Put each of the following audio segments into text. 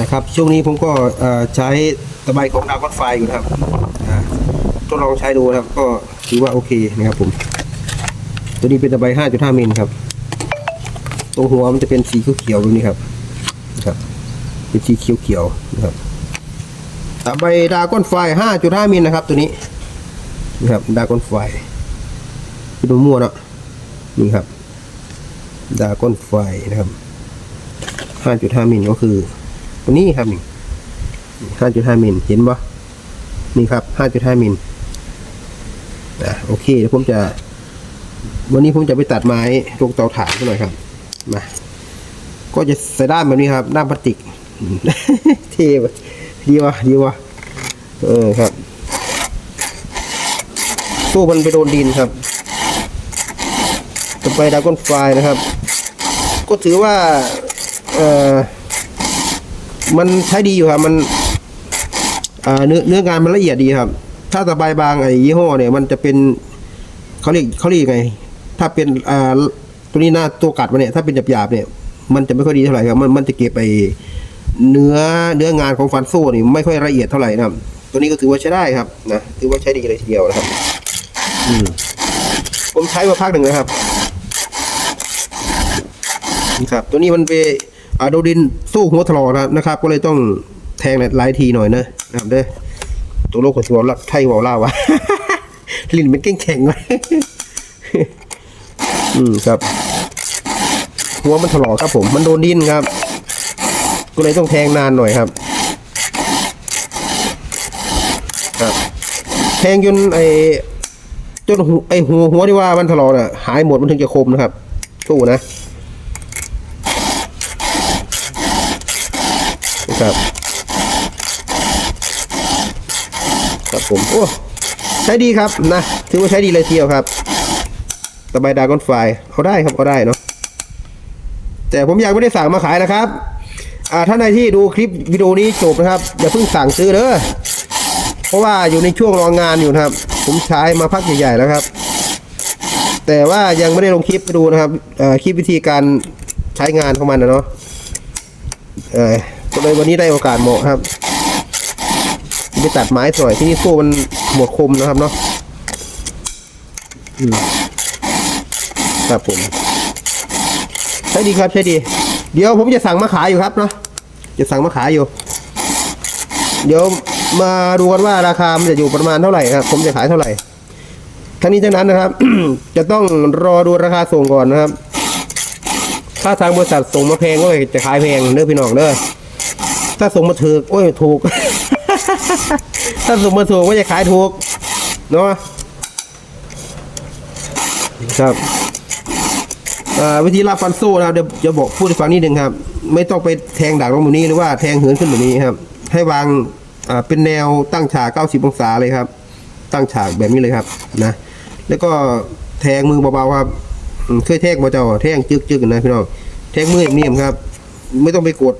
นะครับช่วงนี้ผมก็ใช้ตะไบของดาวก้อนไฟอยู่นะครับทดลองใช้ดูนะครับก็ถือว่าโอเคนะครับผม ตัวนี้เป็นตะไบ5.5มิลครับ ตรงหัวมันจะเป็นสีเขียวๆตรงนี้ครับนะครับ เป็นสีเขียวๆนะครับตะไบดาวก้อนไฟ5.5มิลนะครับ ตัวนี้นะครับดาวก้อนไฟเป็นตัวมั่วเนาะนี่ครับดาวก้อนไฟนะครับ 5.5มิลก็คือ ตัวนี้ครับนี่5.5มิลเห็นปะนี่ครับ5.5มิลอะโอเคเดี๋ยวผมจะ วันนี้ผมจะไปตัดไม้ลงเตาถ่านซะหน่อยครับมาก็จะใส่ด้ามแบบนี้ครับด้ามพลาสติกเท่ว่ะดีวะดีวะเออครับตู้มันไปโดนดินครับต่อไปดราก้อนไฟนะครับ ก็ถือว่า เอ่อ มันใช้ดีอยู่ครับ มันเนื้อเนื้องานมันละเอียดดีครับ ถ้าตะไบบางไอ้ยี่ห้อเนี่ย มันจะเป็นเขาเรียกเขาเรียกไง ถ้าเป็นอ่าตัวนี้หน้าตัวกัดมันเนี่ย ถ้าเป็นหยาบๆเนี่ย มันจะไม่ค่อยดีเท่าไหร่ครับ มันมันจะเก็บไปเนื้อเนื้องานของฟันโซ่นี่ไม่ค่อยละเอียดเท่าไหร่นะครับ ตัวนี้ก็ถือว่าใช้ได้ครับนะถือว่าใช้ดีเลยทีเดียวนะครับอืมผมใช้มาพักหนึ่งนะครับครับ ตัวนี้มันไป อะโดดินสู้หัวถลอกนะครับ ก็เลยต้องแทงหลายทีหน่อยนะนะครับเด้อตัวโลกของตัวรักไทยวอลล่าวะลิ้นมันแข็งๆไว้อืมครับ หัวมันถลอกครับผม มันโดนดินครับ ก็เลยต้องแทงนานหน่อยครับ ครับ แทงจนไอจนไอหัวหัวที่ว่ามันถลอกน่ะ หายหมดมันถึงจะคมนะครับสู้นะ นะ ครับครับผมโอ้ใช้ดีครับนะถือว่าใช้ดีเลยทีเดียวครับตะไบดาก้อนไฟเอาได้ครับเอาได้เนาะแต่ผมยังไม่ได้สั่งมาขายนะครับ อ่าท่านใดที่ดูคลิปวิดีโอนี้จบนะครับอย่าเพิ่งสั่งซื้อเด้อเพราะว่าอยู่ในช่วงรองงานอยู่นะครับ ผมใช้มาพักใหญ่ๆแล้วครับ แต่ว่ายังไม่ได้ลงคลิปให้ดูนะครับคลิปวิธีการใช้งานของมันนะเนาะเออ ก็เลยวันนี้ได้โอกาสเหมาะครับไปตัดไม้หน่อยที่นี่โซ่มันหมดคมนะครับเนาะครับผมใช้ดีครับใช้ดี เดี๋ยวผมจะสั่งมาขายอยู่ครับเนาะจะสั่งมาขายอยู่ เดี๋ยวมาดูกันว่าราคามันจะอยู่ประมาณเท่าไหร่ครับผมจะขายเท่าไหร่ทั้งนี้ทั้งนั้นนะครับ จะต้องรอดูราคาส่งก่อนนะครับ ถ้าทางบริษัทส่งมาแพงก็จะขายแพงเด้อพี่น้องเด้อ ถ้าส่งมาถูกโอ้ยถูก ถ้าส่งมาถูกก็จะขายถูกเนาะครับอ่าวิธีรับฟันโซ่นะครับเดี๋ยวจะบอกพูดให้ฟังนิดนึงครับ ไม่ต้องไปแทงดักลงแบบนี้หรือว่าแทงเหินขึ้นแบบนี้ครับ ให้วางอ่าเป็นแนวตั้งฉาก90องศาเลยครับ ตั้งฉากแบบนี้เลยครับนะแล้วก็แทงมือเบาๆครับอืมเคยแทงมาเจ้าแทงจึกๆนะพี่น้องแทงมือนิ่มๆครับ ไม่ต้องไปกด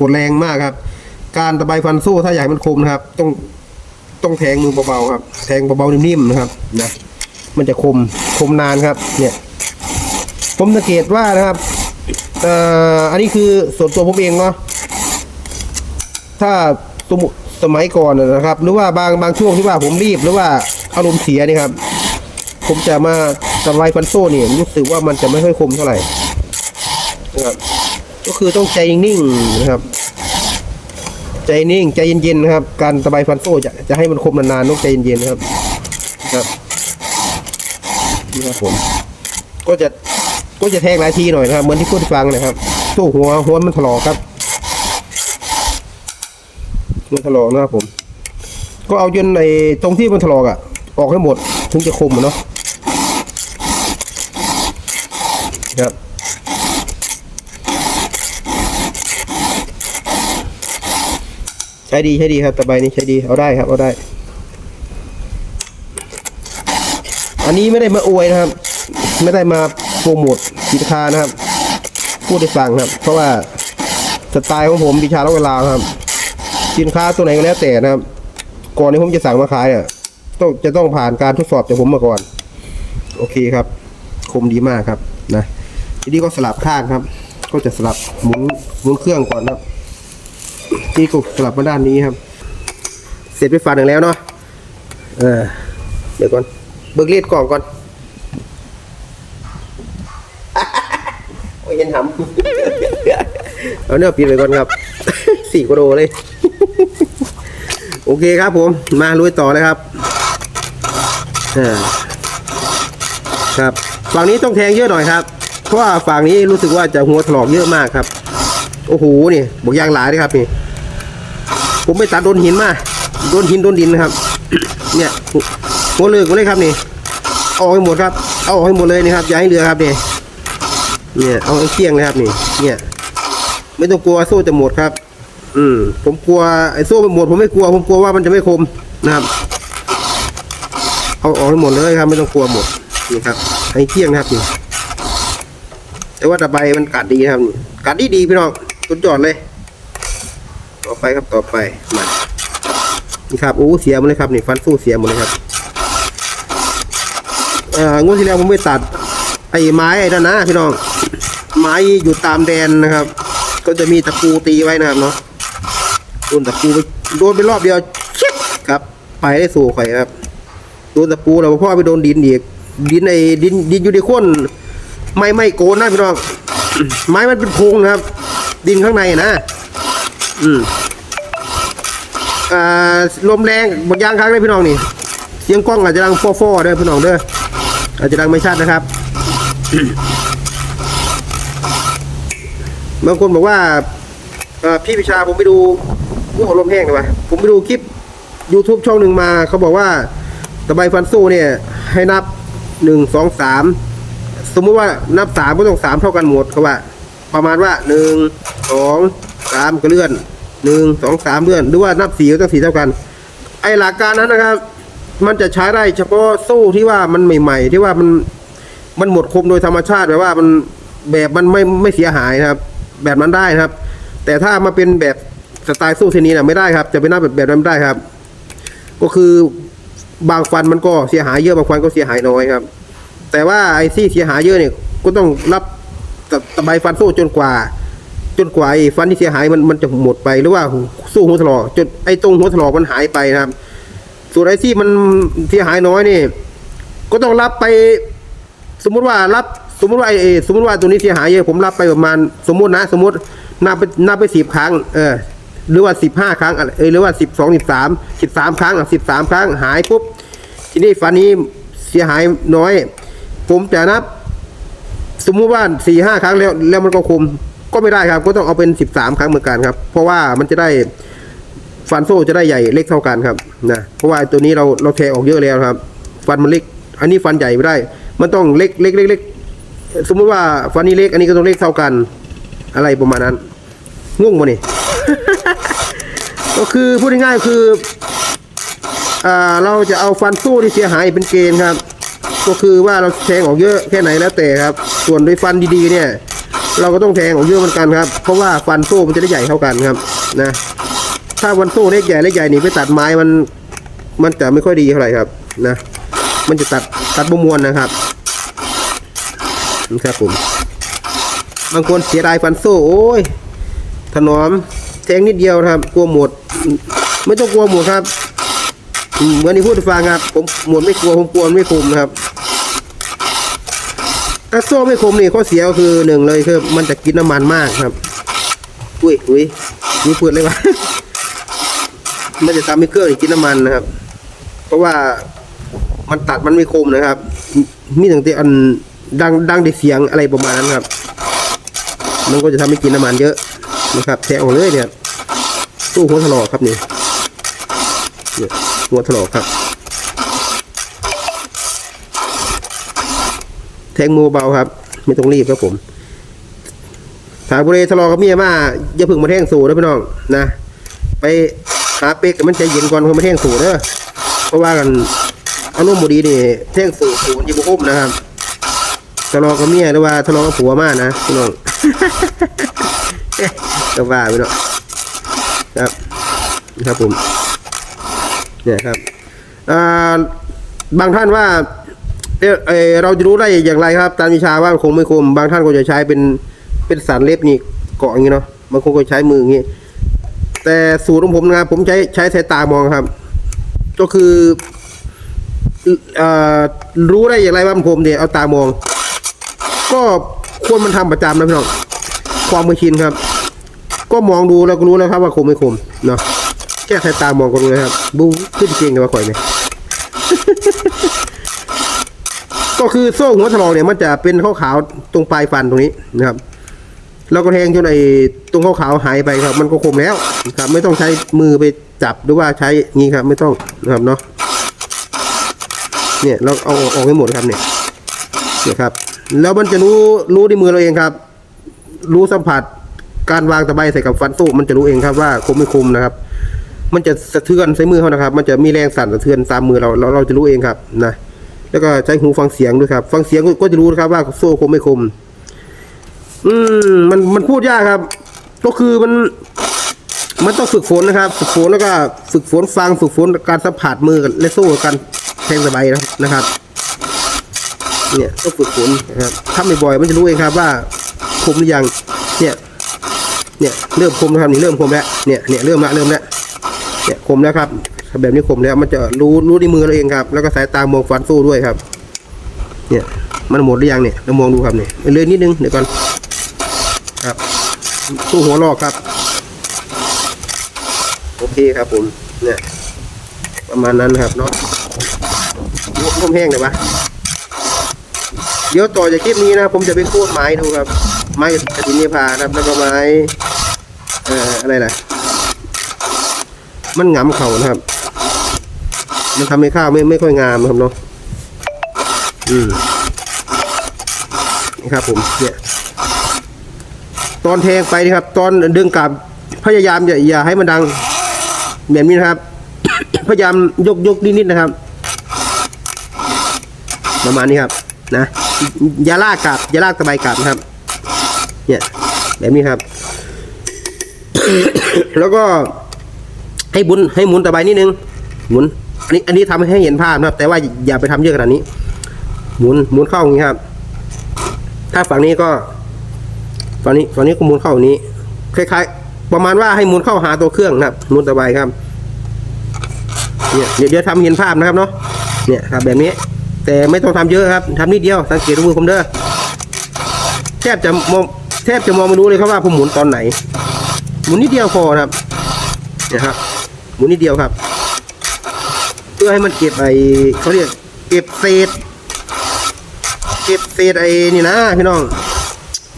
กดแรงมากครับ การตะไบฟันโซ่ถ้าอยากให้มันคมนะครับ ต้องต้องแทงมือเบาๆครับ แทงเบาๆนิ่มๆนะครับนะมันจะคมคมนานครับ เนี่ย ผมสังเกตว่านะครับเอ่ออันนี้คือส่วนตัวผมเองเนาะถ้าสมุสมัยก่อนนะครับ หรือว่าบางบางช่วงที่ว่าผมรีบหรือว่าอารมณ์เสียนี่ครับ ผมจะมาตะไบฟันโซ่เนี่ยรู้สึกว่ามันจะไม่ค่อยคมเท่าไหร่นะครับ ก็คือต้องใจนิ่งนะครับ ใจนิ่งใจเย็นๆนะครับ การตะไบฟันโซ่จะจะให้มันคมนานๆต้องใจเย็นๆนะครับครับนี่ครับผมก็จะก็จะแทงหลายทีหน่อยนะครับเหมือนที่พูดฟังนะครับโซ่หัวหัวมันถลอกครับมันถลอกนะครับผม ก็เอาจนในตรงที่มันถลอกอะ ออกให้หมดถึงจะคมอะเนาะครับ ช้ดีใช้ดีครับตะไบนี้ใช้ดีเอาได้ครับเอาได้ อันนี้ไม่ได้มาอวยนะครับ ไม่ได้มาโปรโมทสินค้านะครับ พูดให้ฟังครับ เพราะว่าสไตล์ของผมวิชาเล่าเวลาครับสินค้าตัวไหนก็แล้วแต่นะครับ ก่อนที่ผมจะสั่งมาขายอะต้องจะต้องผ่านการทดสอบจากผมมาก่อน โอเคครับ คมดีมากครับนะทีนี้ก็สลับข้างครับ ก็จะสลับหมุนหมุนเครื่องก่อนครับ นี่ก็กลับมาด้านนี้ครับ เสร็จไปฝั่งหนึ่งแล้วเนาะเออเดี๋ยวก่อนเบิกเลียดกล่องก่อนโอ้ยเห็นหำเอาเนื้อปิดไปก่อนครับสี่กิโลเลย โอเคครับผมมาลุยต่อเลยครับครับฝั่งนี้ต้องแทงเยอะหน่อยครับ เพราะว่าฝั่งนี้รู้สึกว่าจะหัวถลอกเยอะมากครับ โอ้โหนี่บอกยางหลายเลยครับนี่ ผมไม่ตัดโดนหินมาโดนหินโดนดินนะครับ เนี่ยหัวเลือกเลยครับนี่เอาออกให้หมดครับเอาออกให้หมดเลยนี่ครับอย่าให้เหลือครับนี่เนี่ยเอาให้เกลี้ยงเลยครับนี่ เนี่ย ไม่ต้องกลัวโซ่จะหมดครับ อืมผมกลัวไอ้โซ่มันหมดผมไม่กลัว ผมกลัวว่ามันจะไม่คมนะครับ เอาออกให้หมดเลยครับ ไม่ต้องกลัวหมดนี่ครับให้เกลี้ยงนะครับนี่แต่ว่าตะไบมันกัดดีครับกัดดีดีพี่น้องสุดยอดเลย ต่อไปครับต่อไปมานี่ครับโอ้เสียหมดเลยครับนี่ฟันสู้เสียหมดเลยครับเอ่องวดที่แล้วผมไปตัดไอ้ไม้ไอ้นั่นนะพี่น้องไม้อยู่ตามแดนนะครับ ก็จะมีตะปูตีไว้นะครับเนาะโดนตะปูไปโดนไปรอบเดียวชิบครับ ไปได้สู่ไข่ครับโดนตะปูแล้วพ่อไปโดนดินอีกดินไอ้ดินดินอยู่ในข้นไม่ไม่โกนนะพี่น้องไม้มันเป็นพงนะครับ ดินข้างในนะ อืม อ่าลมแรงบางอย่างครั้งเลยพี่น้องนี่ เสียงกล้องอาจจะดังฟอๆเด้อพี่น้องเด้ออาจจะดังไม่ชัดนะครับบางคนบอกว่าพี่พิชาผมไปดูผู้ลมแห้งเลยวะผมไปดูคลิป YouTube ช่องหนึ่งมา เขาบอกว่าตะไบฟันสู้เนี่ย ให้นับหนึ่งสองสามสมมติว่านับสามก็ต้องสามเท่ากันหมดเขาว่า ประมาณว่าหนึ่งสองสามก็เลื่อน หนึ่งสองสามเลื่อน หรือว่านับสีก็ต้องสีเท่ากัน ไอหลักการนั้นนะครับ มันจะใช้ได้เฉพาะโซ่ที่ว่ามันใหม่ ๆ ที่ว่ามันมันหมดคมโดยธรรมชาติแบบว่ามันแบบมันไม่ไม่เสียหายนะครับ แบบนั้นได้นะครับ แต่ถ้ามาเป็นแบบสไตล์สู้เทนนี้นะไม่ได้ครับ จะเป็นหน้าแบบแบบนั้นไม่ได้ครับ ก็คือบางฟันมันก็เสียหายเยอะบางฟันก็เสียหายน้อยครับ แต่ว่าไอ้ที่เสียหายเยอะเนี่ยก็ต้องรับตะไบฟันสู้จนกว่า จนกว่าไอ้ฟันที่เสียหายมันมันจะหมดไปหรือว่าสู้หัวถลอกจนไอ้ตรงหัวถลอกมันหายไปนะครับ ส่วนไอ้ที่มันเสียหายน้อยนี่ ก็ต้องรับไป สมมุติว่ารับ สมมุติว่าไอ้สมมุติว่าตัวนี้เสียหายเยอะผมรับไปประมาณ สมมุตินะ สมมุตินับไปนับไปสิบครั้ง เออ หรือว่าสิบห้าครั้งเออหรือว่าสิบสองสิบสามสิบสามครั้งสิบสามครั้งหายปุ๊บทีนี้ฟันนี้เสียหายน้อย ผมจะนับ สมมุติว่าสี่ห้าครั้งแล้วแล้วมันก็คุม ก็ไม่ได้ครับ ก็ต้องเอาเป็นสิบสามครั้งเหมือนกันครับ เพราะว่ามันจะได้ฟันโซ่จะได้ใหญ่เล็กเท่ากันครับนะเพราะว่าตัวนี้เราเราแทออกเยอะแล้วครับ ฟันมันเล็ก อันนี้ฟันใหญ่ไม่ได้ มันต้องเล็กเล็กเล็กเล็กสมมติว่าฟันนี้เล็กอันนี้ก็ต้องเล็กเท่ากัน อะไรประมาณนั้นงงมานี่ก็คือพูดง่ายๆคืออ่าเราจะเอาฟันสู้ที่เสียหายเป็นเกณฑ์ครับ ก็คือว่าเราแทงออกเยอะแค่ไหนแล้วแต่ครับ ส่วนด้วยฟันดีๆเนี่ย เราก็ต้องแทงออกเยอะเหมือนกันครับ เพราะว่าฟันสู้มันจะได้ใหญ่เท่ากันครับนะ ถ้าฟันสู้เล็กใหญ่เล็กใหญ่นี่ไปตัดไม้มัน มันจะไม่ค่อยดีเท่าไหร่ครับนะ มันจะตัดตัดบมวนนะครับนี่ครับผมบางคนเสียดายฟันสู้โอ้ยถนอมแทงนิดเดียวครับ กลัวหมด ไม่ต้องกลัวหมดครับเหมือนที่พูดฟังครับผมหมดไม่กลัวผมกลัวไม่คมนะครับ ถ้าโซ่ไม่คมนี่ข้อเสียคือหนึ่งเลยคือมันจะกินน้ำมันมากครับ อุ้ยอุ้ยนี่พูดเลยวะมันจะทำให้เครื่องกินน้ำมันนะครับ เพราะว่ามันตัดมันไม่คมนะครับ มีตั้งแต่อันดังดังได้เสียงอะไรประมาณนั้นครับ มันก็จะทำให้กินน้ำมันเยอะนะครับแทงออกเลยเนี่ยตู้หัวถลอกครับนี่หัวถลอกครับ แทงมือเบาครับ ไม่ต้องรีบครับผมถามบุเรทะเลาะกับเมียมาอย่าพึ่งมาแทงสูนะพี่น้องนะไปหาเป็กกับมันใจเย็นก่อนเพื่อมาแทงสูเด้อเพราะว่ากันอารมณ์บดีนี่แทงสูสูยิบุคมนะครับทะเลาะกับเมียหรือว่าทะเลาะกับผัวมากนะพี่น้องก็ว่าไปเนาะครับนะครับผมเนี่ยครับอ่าบางท่านว่า เอเออเราจะรู้ได้อย่างไรครับ ตามวิชาว่าคงไม่คม บางท่านก็จะใช้เป็นเป็นสารเล็บนี่เกาะอย่างนี้เนาะบางคนก็ใช้มืออย่างนี้ แต่สูตรของผมนะครับผมใช้ใช้สายตามองครับ ก็คือเอ่อรู้ได้อย่างไรว่ามันคมเนี่ยเอาตามอง ก็คนมันทำประจำนะพี่น้องความมือชินครับ ก็มองดูแล้วก็รู้แล้วครับว่าคมไม่คมเนาะแค่สายตามองก็รู้แล้วครับบูขึ้นเก่งกับว่าข่อยเนี่ย ก็คือโซ่หัวถลอกเนี่ยมันจะเป็นขาวๆตรงปลายฟันตรงนี้นะครับแล้วก็แทงจนไอ้ตรงขาวๆหายไปครับ มันก็คมแล้วครับ ไม่ต้องใช้มือไปจับหรือว่าใช้งี้ครับ ไม่ต้องนะครับเนาะเนี่ยเราเอาออกให้หมดครับเนี่ยเนี่ยครับ แล้วมันจะรู้รู้ในมือเราเองครับ รู้สัมผัสการวางตะไบใส่กับฟันสู้มันจะรู้เองครับว่าคมไม่คมนะครับ มันจะสะเทือนใส่มือเขานะครับ มันจะมีแรงสั่นสะเทือนตามมือเราเราเราจะรู้เองครับนะ แล้วก็ใช้หูฟังเสียงด้วยครับ ฟังเสียงก็จะรู้นะครับว่าโซ่คมไม่คม อืมมันมันพูดยากครับ ก็คือมัน มันต้องฝึกฝนนะครับ ฝึกฝนแล้วก็ฝึกฝนฟังฝึกฝนการสัมผัสมือกับและโซ่การแทงสบายนะครับ เนี่ยต้องฝึกฝนนะครับถ้าไม่บ่อยมันจะรู้เองครับว่าคมหรือยัง เนี่ยเนี่ยเริ่มคมแล้วครับนี่เริ่มคมแล้วเนี่ยเนี่ยเริ่มละเริ่มล้วเนี่ยคมแล้วครับ แบบนี้คมแล้วมันจะรู้รู้ในมือเราเองครับ แล้วก็สายตามองฟันสู้ด้วยครับ เนี่ยมันหมดหรือยังเนี่ยเรามองดูครับเนี่ยเลยนิดนึงเดี๋ยวก่อนครับสู้หัวลอกครับโอเคครับผมเนี่ยประมาณนั้นครับเนาะลวกแห้งเลยวะเดี๋ยวต่อจากคลิปนี้นะ ผมจะไปโค่นไม้ดูครับ ไม้กระถินเนพาครับ แล้วก็ไม้เอ่ออะไรล่ะ มันหงำเข่านะครับ มันทำให้ข้าวไม่ไม่ค่อยงามนะครับเนาะอืมนี่ครับผมเนี่ยตอนแทงไปนะครับ ตอนดึงกลับพยายามอย่าอย่าให้มันดังแบบนี้นะครับ พยายามยกยกนิดๆนะครับ ประมาณนี้ครับ นะอย่าลากกลับอย่าลากตะไบกลับนะครับ เนี่ยแบบนี้ครับ แล้วก็ให้บุนให้หมุนตะไบนิดนึงหมุน อันนี้อันนี้ทำให้เห็นภาพนะครับ แต่ว่าอย่าไปทำเยอะขนาดนี้ หมุนหมุนเข้าอย่างนี้ครับ ถ้าฝั่งนี้ก็ ฝั่งนี้ฝั่งนี้ก็หมุนเข้าอย่างนี้ คล้ายๆ ประมาณว่าให้หมุนเข้าหาตัวเครื่องนะครับหมุนตะไบครับ เนี่ยเดี๋ยวเดี๋ยวทำเห็นภาพนะครับเนาะเนี่ยครับ แบบนี้ แต่ไม่ต้องทำเยอะครับทำนิดเดียวสังเกตดูมือผมเด้อแทบจะมองแทบจะมองไม่รู้เลยครับว่าผมหมุนตอนไหน หมุนนิดเดียวพอครับนี่ยครับ หมุนนิดเดียวครับ พื่อให้มันเก็บไอเขาเรียกเก็บเศษ เก็บเศษไอ้นี่นะพี่น้อง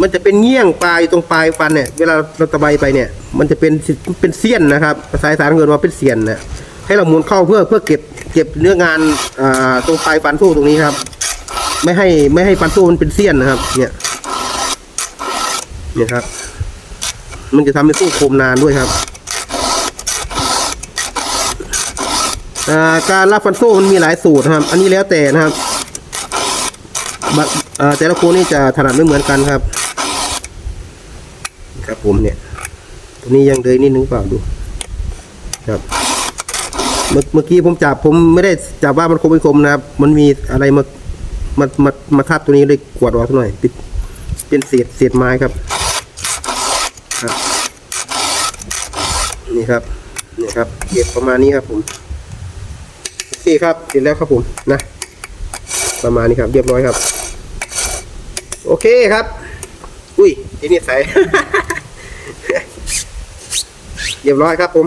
มันจะเป็นเงี้ยงปลายตรงปลายฟันเนี่ย เวลาเราตะไบไปเนี่ย มันจะเป็นเป็นเสี้ยนนะครับภาษาสานเกินว่าเป็นเสี้ยนนะให้เราหมุนเข้าเพื่อเพื่อเก็บเก็บเนื้องานอ่าตรงปลายฟันสู้ตรงนี้ครับ ไม่ให้ไม่ให้ฟันสู้มันเป็นเสี้ยนนะครับ เนี่ยเนี่ยครับ มันจะทำให้สู้คมนานด้วยครับอ่า การรับฟันสู้มันมีหลายสูตรนะครับ อันนี้แล้วแต่นะครับเอ่อแต่ละคนนี่จะถนัดไม่เหมือนกันครับ ครับผมเนี่ยตัวนี้ยังเลยนิดนึงเปล่าดู ครับ เมื่อกี้ผมจับผมไม่ได้จับว่ามันคมไม่คมนะครับ มันมีอะไรมามามามาทับตัวนี้เลยกวดออกสักหน่อยเป็นเป็นเศษเศษไม้ครับครับ นี่ครับนี่ครับเก็บประมาณนี้ครับผม สี่ครับเสร็จแล้วครับผมนะ ประมาณนี้ครับ เรียบร้อยครับ โอเคครับ อุ้ยที่นี่ใส่ เรียบร้อยครับผม